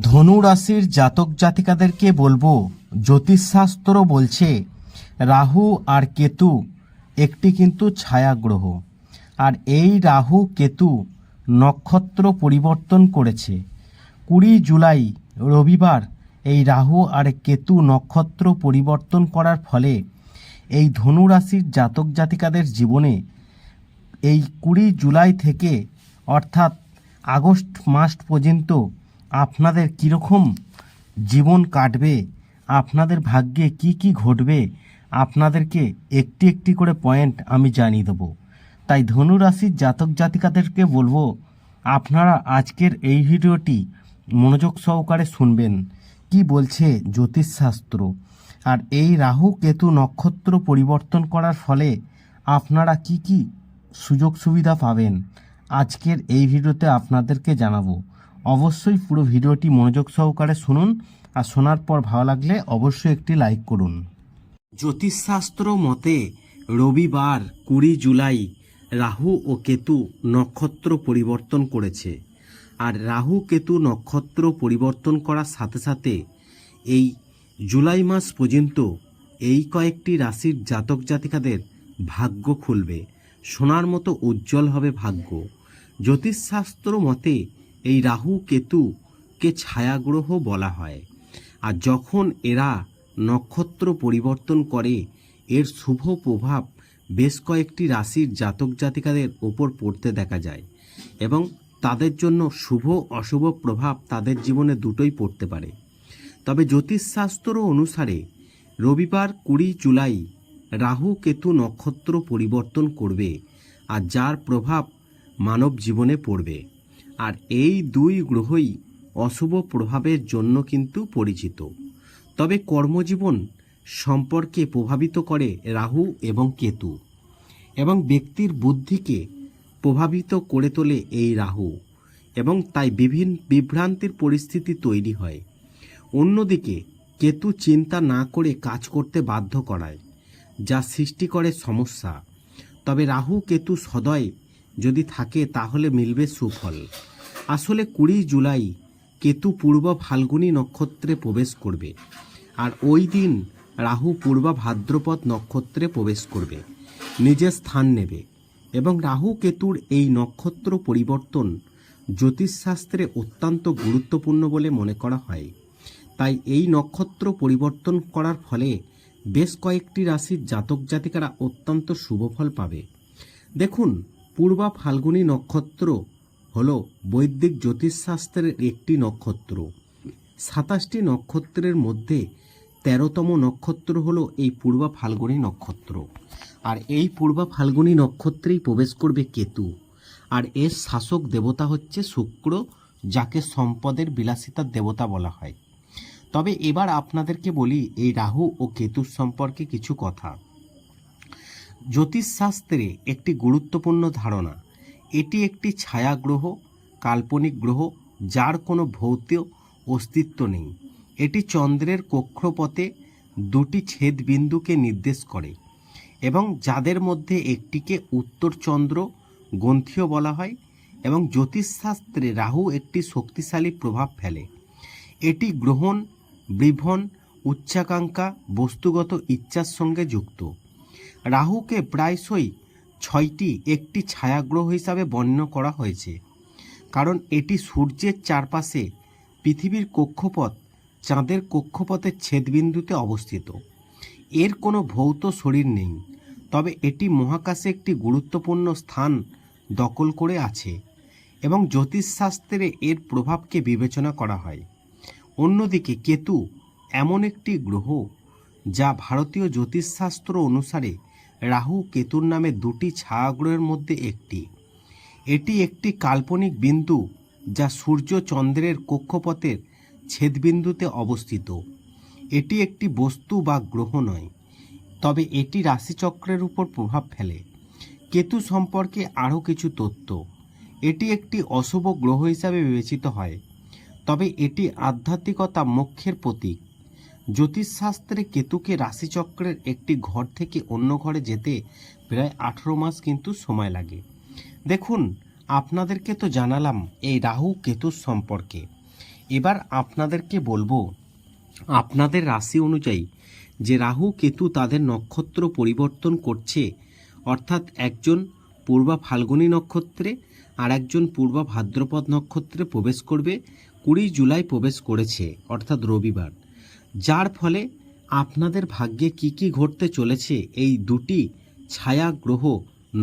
ধনু রাশির জাতক জাতিকাদেরকে বলব, জ্যোতিষশাস্ত্র বলছে, রাহু আর কেতু একটি কিন্তু ছায়া গ্রহ আর এই রাহু কেতু নক্ষত্র পরিবর্তন করেছে। কুড়ি জুলাই, রবিবার এই রাহু আর কেতু নক্ষত্র পরিবর্তন করার ফলে এই ধনু রাশির জাতক জাতিকাদের জীবনে এই কুড়ি জুলাই থেকে অর্থাৎ আগস্ট মাস পর্যন্ত আপনাদের কীরকম জীবন কাটবে? আপনাদের ভাগ্যে কি কি ঘটবে? আপনাদেরকে একটি একটি করে পয়েন্ট আমি জানিয়ে দেবো। তাই ধনু রাশির জাতক জাতিকাদেরকে বলব, আপনারা আজকের এই ভিডিওটি মনোযোগ সহকারে শুনবেন। কি বলছে জ্যোতিষশাস্ত্র? আর এই রাহু কেতু নক্ষত্র পরিবর্তন করার ফলে আপনারা কি কি সুযোগ সুবিধা পাবেন? আজকের এই ভিডিওতে আপনাদেরকে জানাব। অবশ্যই পুরো ভিডিওটি মনোযোগ সহকারে শুনুন আর শোনার পর ভালো লাগলে অবশ্যই একটি লাইক করুন। জ্যোতিষশাস্ত্র মতে, রবিবার কুড়ি জুলাই রাহু ও কেতু নক্ষত্র পরিবর্তন করেছে। আর রাহু, কেতু নক্ষত্র পরিবর্তন করার সাথে সাথে এই জুলাই মাস পর্যন্ত এই কয়েকটি রাশির জাতক জাতিকাদের ভাগ্য খুলবে। সোনার মতো উজ্জ্বল হবে ভাগ্য। জ্যোতিষশাস্ত্র মতে এই রাহু কেতুকে ছায়াগ্রহ বলা হয়। আর যখন এরা নক্ষত্র পরিবর্তন করে, এর শুভ প্রভাব বেশ কয়েকটি রাশির জাতক জাতিকাদের ওপর পড়তে দেখা যায় এবং তাদের জন্য শুভ অশুভ প্রভাব তাদের জীবনে দুটোই পড়তে পারে। তবে জ্যোতিষশাস্ত্র অনুসারে রবিবার কুড়ি জুলাই রাহু কেতু নক্ষত্র পরিবর্তন করবে আর যার প্রভাব মানব জীবনে পড়বে। আর এই দুই গ্রহই অশুভ প্রভাবের জন্য কিন্তু পরিচিত। তবে কর্মজীবন সম্পর্কে প্রভাবিত করে রাহু এবং কেতু এবং ব্যক্তির বুদ্ধিকে প্রভাবিত করে তোলে এই রাহু এবং তাই বিভিন্ন বিভ্রান্তির পরিস্থিতি তৈরি হয়। অন্যদিকে কেতু চিন্তা না করে কাজ করতে বাধ্য করায়, যা সৃষ্টি করে সমস্যা। তবে রাহু কেতু সদয় যদি থাকে তাহলে মিলবে সুফল। আসলে কুড়ি জুলাই কেতু পূর্ব ফাল্গুনী নক্ষত্রে প্রবেশ করবে, আর ওই দিন রাহু পূর্ব ভাদ্রপদ নক্ষত্রে প্রবেশ করবে নিজের স্থান নেবে। এবং রাহু কেতুর এই নক্ষত্র পরিবর্তন জ্যোতিষশাস্ত্রে অত্যন্ত গুরুত্বপূর্ণ বলে মনে করা হয়। তাই এই নক্ষত্র পরিবর্তন করার ফলে বেশ কয়েকটি রাশির জাতক জাতিকারা অত্যন্ত শুভফল পাবে। দেখুন পূর্বা ফাল্গুনী নক্ষত্র হল বৈদিক জ্যোতিষশাস্ত্রের একটি নক্ষত্র। সাতাশটি নক্ষত্রের মধ্যে তেরোতম নক্ষত্র হলো এই পূর্বা ফাল্গুনী নক্ষত্র। আর এই পূর্বা ফাল্গুনী নক্ষত্রেই প্রবেশ করবে কেতু। আর এর শাসক দেবতা হচ্ছে শুক্র, যাকে সম্পদের বিলাসিতার দেবতা বলা হয়। তবে এবার আপনাদেরকে বলি এই রাহু ও কেতুর সম্পর্কে কিছু কথা। জ্যোতিষশাস্ত্রে একটি গুরুত্বপূর্ণ ধারণা। এটি একটি ছায়া গ্রহ কাল্পনিক গ্রহ, যার কোনো ভৌতিক অস্তিত্ব নেই। এটি চন্দ্রের কক্ষপথে দুটি ছেদবিন্দুকে নির্দেশ করে এবং যাদের মধ্যে একটিকে উত্তর চন্দ্র গ্রন্থীয় বলা হয় এবং জ্যোতিষশাস্ত্রে রাহু একটি শক্তিশালী প্রভাব ফেলে। এটি গ্রহণ বৃভন উচ্চাকাঙ্ক্ষা, বস্তুগত ইচ্ছার সঙ্গে যুক্ত। রাহুকে প্রায়শই ছয়টি একটি ছায়াগ্রহ হিসাবে বর্ণনা করা হয়েছে। কারণ এটি সূর্যের চারপাশে পৃথিবীর কক্ষপথ, চাঁদের কক্ষপথের ছেদবিন্দুতে অবস্থিত। এর কোনো ভৌত শরীর নেই, তবে এটি মহাকাশে একটি গুরুত্বপূর্ণ স্থান দখল করে আছে এবং জ্যোতিষশাস্ত্রে এর প্রভাবকে বিবেচনা করা হয়। অন্যদিকে কেতু এমন একটি গ্রহ যা ভারতীয় জ্যোতিষশাস্ত্র অনুসারে রাহু কেতুর নামে দুটি ছায়াগ্রহের মধ্যে একটি। এটি একটি কাল্পনিক বিন্দু যা সূর্য চন্দ্রের কক্ষপথের ছেদবিন্দুতে অবস্থিত। এটি একটি বস্তু বা গ্রহ নয়, তবে এটি রাশিচক্রের উপর প্রভাব ফেলে। কেতু সম্পর্কে আরও কিছু তথ্য। এটি একটি অশুভ গ্রহ হিসাবে বিবেচিত হয়, তবে এটি আধ্যাত্মিকতা মোক্ষের প্রতীক। জ্যোতিষশাস্ত্রে কেতুকে রাশিচক্রের একটি ঘর থেকে অন্য ঘরে যেতে প্রায় আঠেরো মাস কিন্তু সময় লাগে। দেখুন, আপনাদেরকে তো জানালাম এই রাহু কেতুর সম্পর্কে। এবার আপনাদেরকে বলব, আপনাদের রাশি অনুযায়ী যে রাহু কেতু তাদের নক্ষত্র পরিবর্তন করছে, অর্থাৎ একজন পূর্বা ফাল্গুনী নক্ষত্রে আর একজন পূর্বা ভাদ্রপদ নক্ষত্রে প্রবেশ করবে, কুড়ি জুলাই প্রবেশ করেছে, অর্থাৎ রবিবার। যার ফলে আপনাদের ভাগ্যে কি কি ঘটতে চলেছে, এই দুটি ছায়া গ্রহ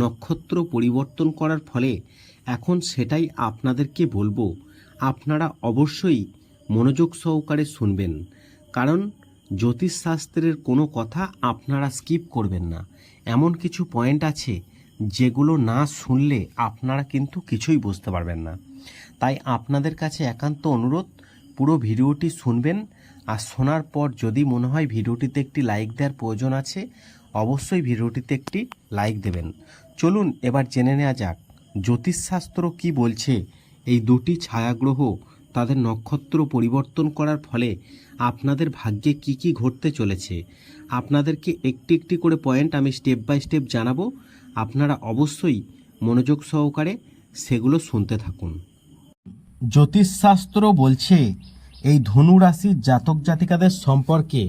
নক্ষত্র পরিবর্তন করার ফলে এখন সেটাই আপনাদেরকে বলব। আপনারা অবশ্যই মনোযোগ সহকারে শুনবেন, কারণ জ্যোতিষশাস্ত্রের কোনো কথা আপনারা স্কিপ করবেন না। এমন কিছু পয়েন্ট আছে যেগুলো না শুনলে আপনারা কিন্তু কিছুই বুঝতে পারবেন না। তাই আপনাদের কাছে একান্ত অনুরোধ, পুরো ভিডিওটি শুনবেন আর শোনার পর যদি মনে হয় ভিডিওটিতে একটি লাইক দেওয়ার প্রয়োজন আছে, অবশ্যই ভিডিওটিতে একটি লাইক দেবেন। চলুন এবার জেনে নেওয়া যাক, জ্যোতিষশাস্ত্র কি বলছে? এই দুটি ছায়াগ্রহ তাদের নক্ষত্র পরিবর্তন করার ফলে আপনাদের ভাগ্যে কি কি ঘটতে চলেছে? আপনাদেরকে একটি একটি করে পয়েন্ট আমি স্টেপ বাই স্টেপ জানাব। আপনারা অবশ্যই মনোযোগ সহকারে সেগুলো শুনতে থাকুন। জ্যোতিষশাস্ত্র বলছে এই ধনু রাশির জাতক জাতিকাদের সম্পর্কে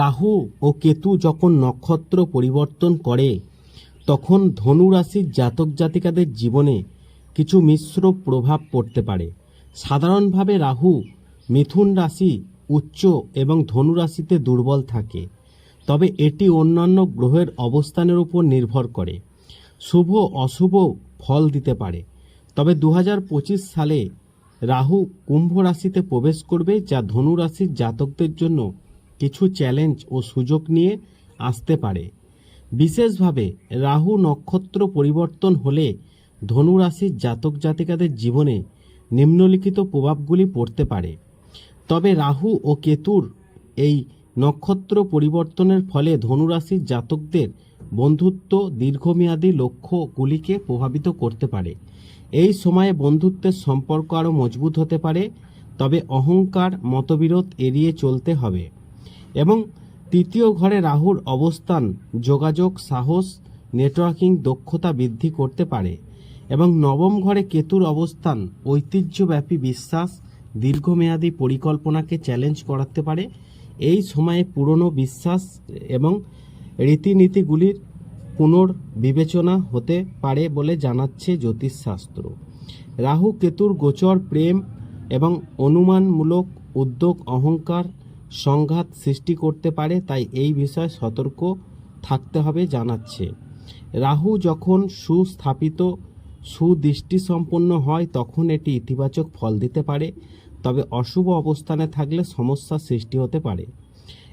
রাহু ও কেতু যখন নক্ষত্র পরিবর্তন করে, তখন ধনু রাশির জাতক জাতিকাদের জীবনে কিছু মিশ্র প্রভাব পড়তে পারে। সাধারণভাবে রাহু মিথুন রাশি, উচ্চ এবং ধনু রাশিতে দুর্বল থাকে, তবে এটি অন্যান্য গ্রহের অবস্থানের উপর নির্ভর করে। শুভ, অশুভ ফল দিতে পারে। তবে দু হাজার পঁচিশ সালে রাহু কুম্ভ রাশিতে প্রবেশ করবে, যা ধনু রাশির জাতকদের জন্য কিছু চ্যালেঞ্জ ও সুযোগ নিয়ে আসতে পারে। বিশেষভাবে রাহু নক্ষত্র পরিবর্তন হলে ধনু রাশির জাতক জাতিকাদের জীবনে নিম্নলিখিত প্রভাবগুলি পড়তে পারে। তবে রাহু ও কেতুর এই নক্ষত্র পরিবর্তনের ফলে ধনুরাশির জাতকদের বন্ধুত্ব দীর্ঘমেয়াদী লক্ষ্যগুলিকে প্রভাবিত করতে পারে। এই সময়ে বন্ধুত্বের সম্পর্ক আরও মজবুত হতে পারে, তবে অহংকার, মতবিরোধ এড়িয়ে চলতে হবে। এবং তৃতীয় ঘরে রাহুর অবস্থান, যোগাযোগ, সাহস, নেটওয়ার্কিং দক্ষতা বৃদ্ধি করতে পারে এবং নবম ঘরে কেতুর অবস্থান, ঐতিহ্যব্যাপী বিশ্বাস, দীর্ঘমেয়াদী পরিকল্পনাকে চ্যালেঞ্জ করাতে পারে। এই সময়ে পুরনো বিশ্বাস এবং রীতিনীতিগুলির পুনর্বিবেচনা হতে পারে বলে জানাচ্ছে জ্যোতিষশাস্ত্র। রাহু কেতুর গোচর প্রেম এবং অনুমানমূলক উদ্যোগ অহংকার সংঘাত সৃষ্টি করতে পারে, তাই এই বিষয়ে সতর্ক থাকতে হবে জানাচ্ছে। রাহু যখন সুস্থাপিত, সুদৃষ্টিসম্পন্ন হয়, তখন এটি ইতিবাচক ফল দিতে পারে, তবে অশুভ অবস্থানে থাকলে সমস্যার সৃষ্টি হতে পারে।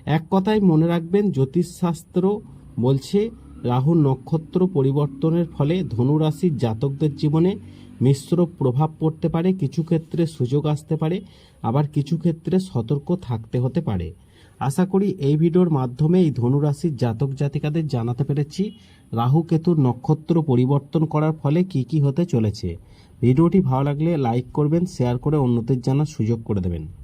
এক কথায় মনে রাখবেন, জ্যোতিষশাস্ত্র বলছে রাহু নক্ষত্র পরিবর্তনের ফলে ধনুরাশির জাতকদের জীবনে মিশ্র প্রভাব পড়তে পারে, কিছু ক্ষেত্রে সুযোগ আসতে পারে, আবার কিছু ক্ষেত্রে সতর্ক থাকতে হতে পারে। আশা করি এই ভিডিওর মাধ্যমে এই ধনুরাশির জাতক জাতিকাদের জানাতে পেরেছি রাহু কেতুর নক্ষত্র পরিবর্তন করার ফলে কি কি হতে চলেছে। ভিডিওটি ভালো লাগলে লাইক করবেন, শেয়ার করে অন্যদের জানার সুযোগ করে দেবেন।